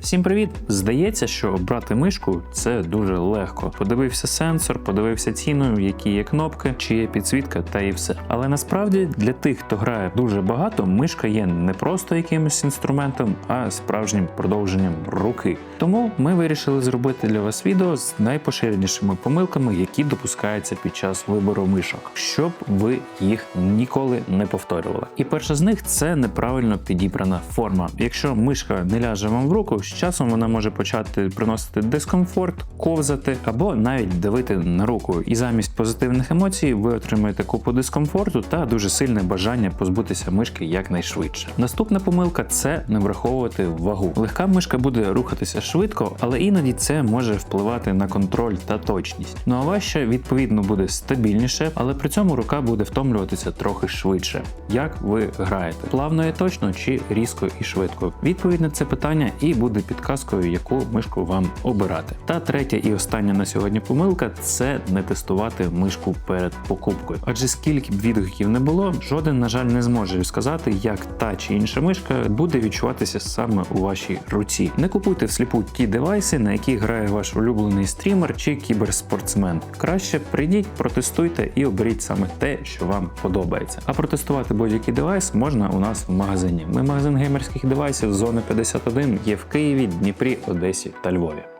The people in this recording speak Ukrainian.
Всім привіт! Здається, що обрати мишку це дуже легко. Подивився сенсор, подивився ціну, які є кнопки, чи є підсвітка, та і все. Але насправді для тих, хто грає дуже багато, мишка є не просто якимось інструментом, а справжнім продовженням руки. Тому ми вирішили зробити для вас відео з найпоширенішими помилками, які допускаються під час вибору мишок, щоб ви їх ніколи не повторювали. І перша з них це неправильно підібрана форма. Якщо мишка не ляже вам в руку, з часом вона може почати приносити дискомфорт, ковзати або навіть давити на руку. І замість позитивних емоцій ви отримаєте купу дискомфорту та дуже сильне бажання позбутися мишки якнайшвидше. Наступна помилка це не враховувати вагу. Легка мишка буде рухатися швидко, але іноді це може впливати на контроль та точність. Ну а важче відповідно буде стабільніше, але при цьому рука буде втомлюватися трохи швидше. Як ви граєте? Плавно і точно чи різко і швидко? Відповідь на це питання і буде підказкою, яку мишку вам обирати. Та третя і остання на сьогодні помилка це не тестувати мишку перед покупкою. Адже скільки б відгуків не було, жоден, на жаль, не зможе сказати, як та чи інша мишка буде відчуватися саме у вашій руці. Не купуйте всліпу ті девайси, на які грає ваш улюблений стрімер чи кіберспортсмен. Краще прийдіть, протестуйте і оберіть саме те, що вам подобається. А протестувати будь-який девайс можна у нас в магазині. Ми магазин геймерських девайсів зони 51 є в Києві, Дніпрі, Одесі та Львові.